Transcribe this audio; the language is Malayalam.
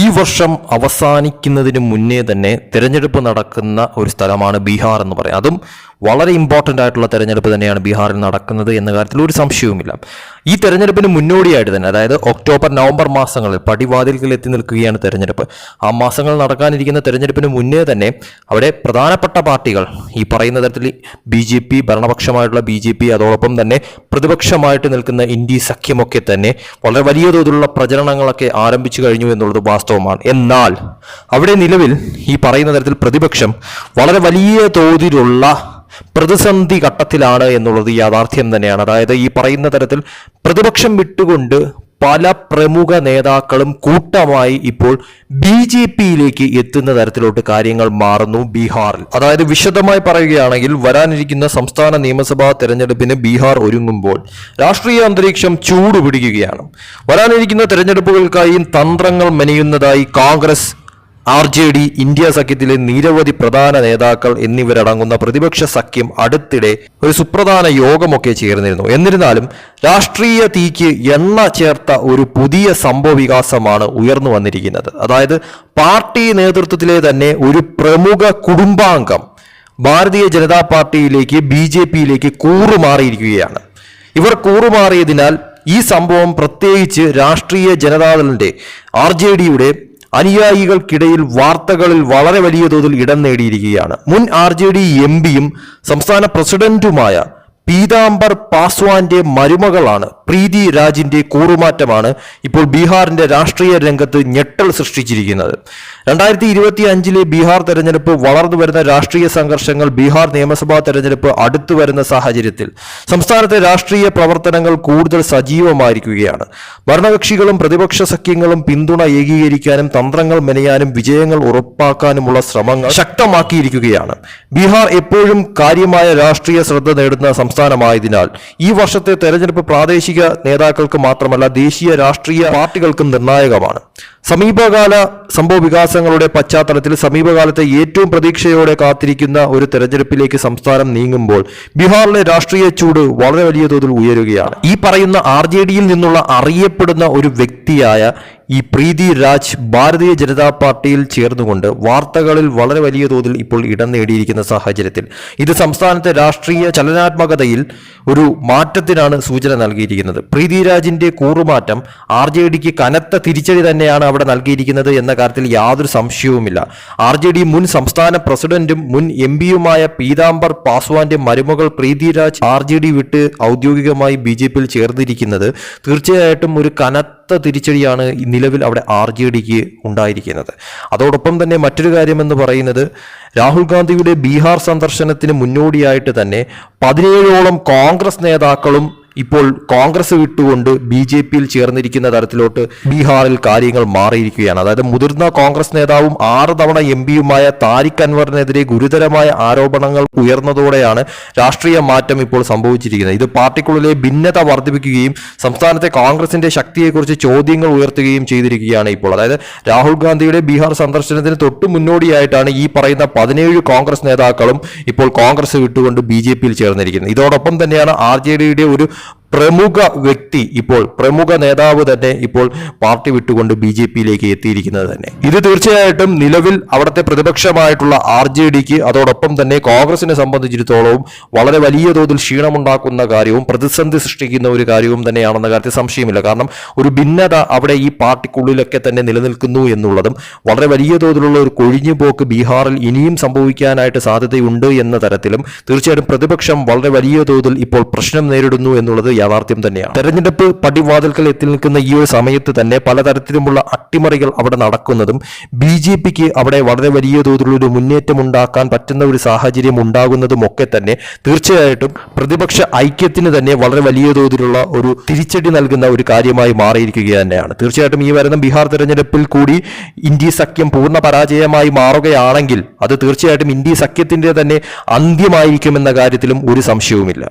ഈ വർഷം അവസാനിക്കുന്നതിന് മുന്നേ തന്നെ തിരഞ്ഞെടുപ്പ് നടക്കുന്ന ഒരു സ്ഥലമാണ് ബീഹാർ എന്ന് പറയാം. അതും വളരെ ഇമ്പോർട്ടന്റ് ആയിട്ടുള്ള തെരഞ്ഞെടുപ്പ് തന്നെയാണ് ബീഹാറിൽ നടക്കുന്നത് എന്ന കാര്യത്തിൽ ഒരു സംശയവുമില്ല. ഈ തെരഞ്ഞെടുപ്പിന് മുന്നോടിയായിട്ട് തന്നെ അതായത് ഒക്ടോബർ നവംബർ മാസങ്ങളിൽ പടിവാതിൽക്കിൽ എത്തി നിൽക്കുകയാണ് തെരഞ്ഞെടുപ്പ്. ആ മാസങ്ങൾ നടക്കാനിരിക്കുന്ന തെരഞ്ഞെടുപ്പിന് മുന്നേ തന്നെ അവിടെ പ്രധാനപ്പെട്ട പാർട്ടികൾ ഈ പറയുന്ന തരത്തിൽ ബി ജെ പി ഭരണപക്ഷമായിട്ടുള്ള ബി ജെ പി അതോടൊപ്പം തന്നെ പ്രതിപക്ഷമായിട്ട് നിൽക്കുന്ന ഇന്ത്യ സഖ്യമൊക്കെ തന്നെ വളരെ വലിയ തോതിലുള്ള പ്രചരണങ്ങളൊക്കെ ആരംഭിച്ചു കഴിഞ്ഞു എന്നുള്ളത് വാസ്തവമാണ്. എന്നാൽ അവിടെ നിലവിൽ ഈ പറയുന്ന തരത്തിൽ പ്രതിപക്ഷം വളരെ വലിയ തോതിലുള്ള പ്രതിസന്ധി ഘട്ടത്തിലാണ് എന്നുള്ളത് യാഥാർത്ഥ്യം തന്നെയാണ്. അതായത് ഈ പറയുന്ന തരത്തിൽ പ്രതിപക്ഷം വിട്ടുകൊണ്ട് പല പ്രമുഖ നേതാക്കളും കൂട്ടമായി ഇപ്പോൾ ബി ജെ പിയിലേക്ക് എത്തുന്ന തരത്തിലോട്ട് കാര്യങ്ങൾ മാറുന്നു ബീഹാറിൽ. അതായത് വിശദമായി പറയുകയാണെങ്കിൽ വരാനിരിക്കുന്ന സംസ്ഥാന നിയമസഭാ തെരഞ്ഞെടുപ്പിന് ബീഹാർ ഒരുങ്ങുമ്പോൾ രാഷ്ട്രീയ അന്തരീക്ഷം ചൂടുപിടിക്കുകയാണ്. വരാനിരിക്കുന്ന തെരഞ്ഞെടുപ്പുകൾക്കായി തന്ത്രങ്ങൾ മെനയുന്നതായി Congress R J D India സഖ്യത്തിലെ നിരവധി പ്രധാന നേതാക്കൾ എന്നിവരടങ്ങുന്ന പ്രതിപക്ഷ സഖ്യം അടുത്തിടെ ഒരു സുപ്രധാന യോഗമൊക്കെ ചേർന്നിരുന്നു. എന്നിരുന്നാലും രാഷ്ട്രീയ തീക്ക് എണ്ണ ചേർത്ത ഒരു പുതിയ സംഭവ ഉയർന്നു വന്നിരിക്കുന്നത്. അതായത് പാർട്ടി നേതൃത്വത്തിലെ തന്നെ ഒരു പ്രമുഖ കുടുംബാംഗം ഭാരതീയ ജനതാ പാർട്ടിയിലേക്ക് ബി ജെ പിയിലേക്ക് കൂറുമാറിയിരിക്കുകയാണ്. ഇവർ കൂറുമാറിയതിനാൽ ഈ സംഭവം പ്രത്യേകിച്ച് രാഷ്ട്രീയ ജനതാദളിന്റെ ആർ ജെ ഡിയുടെ അനുയായികൾക്കിടയിൽ വാർത്തകളിൽ വളരെ വലിയ തോതിൽ ഇടം നേടിയിരിക്കുകയാണ്. മുൻ ആർ ജെ ഡി എം പിയും സംസ്ഥാന പ്രസിഡന്റുമായ പീതാംബർ പാസ്വാന്റെ മരുമകളാണ് പ്രീതി രാജിന്റെ കൂറുമാറ്റമാണ് ഇപ്പോൾ ബീഹാറിന്റെ രാഷ്ട്രീയ രംഗത്ത് ഞെട്ടൽ സൃഷ്ടിച്ചിരിക്കുന്നത്. രണ്ടായിരത്തി ഇരുപത്തി അഞ്ചിലെ ബീഹാർ തെരഞ്ഞെടുപ്പ് വളർന്നു വരുന്ന രാഷ്ട്രീയ സംഘർഷങ്ങൾ ബീഹാർ നിയമസഭാ തെരഞ്ഞെടുപ്പ് അടുത്തു വരുന്ന സാഹചര്യത്തിൽ സംസ്ഥാനത്തെ രാഷ്ട്രീയ പ്രവർത്തനങ്ങൾ കൂടുതൽ സജീവമായിരിക്കുകയാണ്. ഭരണകക്ഷികളും പ്രതിപക്ഷ സഖ്യങ്ങളും പിന്തുണ ഏകീകരിക്കാനും തന്ത്രങ്ങൾ മെനയാനും വിജയങ്ങൾ ഉറപ്പാക്കാനുമുള്ള ശ്രമങ്ങൾ ശക്തമാക്കിയിരിക്കുകയാണ്. ബീഹാർ എപ്പോഴും കാര്യമായ രാഷ്ട്രീയ ശ്രദ്ധ നേടുന്ന സംസ്ഥാനമായതിനാൽ ഈ വർഷത്തെ തെരഞ്ഞെടുപ്പ് പ്രാദേശിക നേതാക്കൾക്ക് മാത്രമല്ല ദേശീയ രാഷ്ട്രീയ പാർട്ടികൾക്കും നിർണായകമാണ്. സമീപകാല സംഭവ വികാസങ്ങളുടെ പശ്ചാത്തലത്തിൽ സമീപകാലത്തെ ഏറ്റവും പ്രതീക്ഷയോടെ കാത്തിരിക്കുന്ന ഒരു തെരഞ്ഞെടുപ്പിലേക്ക് സംസ്ഥാനം നീങ്ങുമ്പോൾ ബീഹാറിലെ രാഷ്ട്രീയ ചൂട് വളരെ വലിയ തോതിൽ ഉയരുകയാണ്. ഈ പറയുന്ന ആർ ജെ ഡിയിൽ നിന്നുള്ള അറിയപ്പെടുന്ന ഒരു വ്യക്തിയായ ഈ പ്രീതി രാജ് ഭാരതീയ ജനതാ പാർട്ടിയിൽ ചേർന്നുകൊണ്ട് വാർത്തകളിൽ വളരെ വലിയ തോതിൽ ഇപ്പോൾ ഇടം നേടിയിരിക്കുന്ന സാഹചര്യത്തിൽ. ഇത് സംസ്ഥാനത്തെ രാഷ്ട്രീയ ചലനാത്മകതയിൽ ഒരു മാറ്റത്തിനാണ് സൂചന നൽകിയിരിക്കുന്നത്. പ്രീതി രാജിന്റെ കൂറുമാറ്റം ആർ ജെ ഡിക്ക് കനത്ത തിരിച്ചടി തന്നെയാണ് അവിടെ നൽകിയിരിക്കുന്നത് എന്ന കാര്യത്തിൽ യാതൊരു സംശയവുമില്ല. ആർ ജെ ഡി മുൻ സംസ്ഥാന പ്രസിഡന്റും മുൻ എം പിയുമായ പീതാംബർ പാസ്വാന്റെ മരുമകൾ Preeti Raj R J D വിട്ട് ഔദ്യോഗികമായി ബി ജെ പിയിൽ ചേർന്നിരിക്കുന്നത് തീർച്ചയായിട്ടും ഒരു കനത്ത തിരിച്ചടിയാണ് നിലവിൽ അവിടെ ആർ ജെ ഡിക്ക് ഉണ്ടായിരിക്കുന്നത്. അതോടൊപ്പം തന്നെ മറ്റൊരു കാര്യമെന്ന് പറയുന്നത് രാഹുൽ ഗാന്ധിയുടെ ബീഹാർ സന്ദർശനത്തിന് മുന്നോടിയായിട്ട് തന്നെ പതിനേഴോളം കോൺഗ്രസ് നേതാക്കളും ഇപ്പോൾ കോൺഗ്രസ് വിട്ടുകൊണ്ട് ബി ജെ പിയിൽ ചേർന്നിരിക്കുന്ന തരത്തിലോട്ട് ബീഹാറിൽ കാര്യങ്ങൾ മാറിയിരിക്കുകയാണ്. അതായത് മുതിർന്ന കോൺഗ്രസ് നേതാവും ആറ് തവണ എം പിയുമായ താരിഖ് അൻവറിനെതിരെ ഗുരുതരമായ ആരോപണങ്ങൾ ഉയർന്നതോടെയാണ് രാഷ്ട്രീയ മാറ്റം ഇപ്പോൾ സംഭവിച്ചിരിക്കുന്നത്. ഇത് പാർട്ടിക്കുള്ളിലെ ഭിന്നത വർദ്ധിപ്പിക്കുകയും സംസ്ഥാനത്തെ കോൺഗ്രസിന്റെ ശക്തിയെക്കുറിച്ച് ചോദ്യങ്ങൾ ഉയർത്തുകയും ചെയ്തിരിക്കുകയാണ് ഇപ്പോൾ. അതായത് രാഹുൽ ഗാന്ധിയുടെ ബീഹാർ സന്ദർശനത്തിന് തൊട്ടു മുന്നോടിയായിട്ടാണ് ഈ പറയുന്ന പതിനേഴ് കോൺഗ്രസ് നേതാക്കളും ഇപ്പോൾ കോൺഗ്രസ് വിട്ടുകൊണ്ട് ബി ജെ പിയിൽ ചേർന്നിരിക്കുന്നത്. ഇതോടൊപ്പം തന്നെയാണ് ആർ ജെ ഡിയുടെ ഒരു പ്രമുഖ വ്യക്തി ഇപ്പോൾ പ്രമുഖ നേതാവ് തന്നെ ഇപ്പോൾ പാർട്ടി വിട്ടുകൊണ്ട് ബി ജെ പിയിലേക്ക് എത്തിയിരിക്കുന്നത് തന്നെ. ഇത് തീർച്ചയായിട്ടും നിലവിൽ അവിടുത്തെ പ്രതിപക്ഷമായിട്ടുള്ള ആർ ജെ ഡിക്ക് അതോടൊപ്പം തന്നെ കോൺഗ്രസിനെ സംബന്ധിച്ചിടത്തോളവും വളരെ വലിയ തോതിൽ ക്ഷീണമുണ്ടാക്കുന്ന കാര്യവും പ്രതിസന്ധി സൃഷ്ടിക്കുന്ന ഒരു കാര്യവും തന്നെയാണെന്ന കാര്യത്തിൽ സംശയമില്ല. കാരണം ഒരു ഭിന്നത അവിടെ ഈ പാർട്ടിക്കുള്ളിലൊക്കെ തന്നെ നിലനിൽക്കുന്നു എന്നുള്ളതും വളരെ വലിയ തോതിലുള്ള ഒരു കൊഴിഞ്ഞുപോക്ക് ബീഹാറിൽ ഇനിയും സംഭവിക്കാനായിട്ട് സാധ്യതയുണ്ട് എന്ന തരത്തിലും തീർച്ചയായിട്ടും പ്രതിപക്ഷം വളരെ വലിയ തോതിൽ ഇപ്പോൾ പ്രശ്നം നേരിടുന്നു എന്നുള്ളത് യാഥാർത്ഥ്യം തന്നെയാണ്. തെരഞ്ഞെടുപ്പ് പടിവാതിൽക്കൽ എത്തി നിൽക്കുന്ന ഈ ഒരു സമയത്ത് തന്നെ പലതരത്തിലുമുള്ള അട്ടിമറികൾ അവിടെ നടക്കുന്നതും ബി ജെ പിക്ക് അവിടെ വളരെ വലിയ തോതിലുള്ള ഒരു മുന്നേറ്റം ഉണ്ടാക്കാൻ പറ്റുന്ന ഒരു സാഹചര്യം ഉണ്ടാകുന്നതും ഒക്കെ തന്നെ തീർച്ചയായിട്ടും പ്രതിപക്ഷ ഐക്യത്തിന് തന്നെ വളരെ വലിയ തോതിലുള്ള ഒരു തിരിച്ചടി നൽകുന്ന ഒരു കാര്യമായി മാറിയിരിക്കുക തന്നെയാണ്. തീർച്ചയായിട്ടും ഈ വരുന്ന ബീഹാർ തെരഞ്ഞെടുപ്പിൽ കൂടി ഇന്ത്യ സഖ്യം പൂർണ പരാജയമായി മാറുകയാണെങ്കിൽ അത് തീർച്ചയായിട്ടും ഇന്ത്യ സഖ്യത്തിന്റെ തന്നെ അന്ത്യമായിരിക്കുമെന്ന കാര്യത്തിലും ഒരു സംശയവുമില്ല.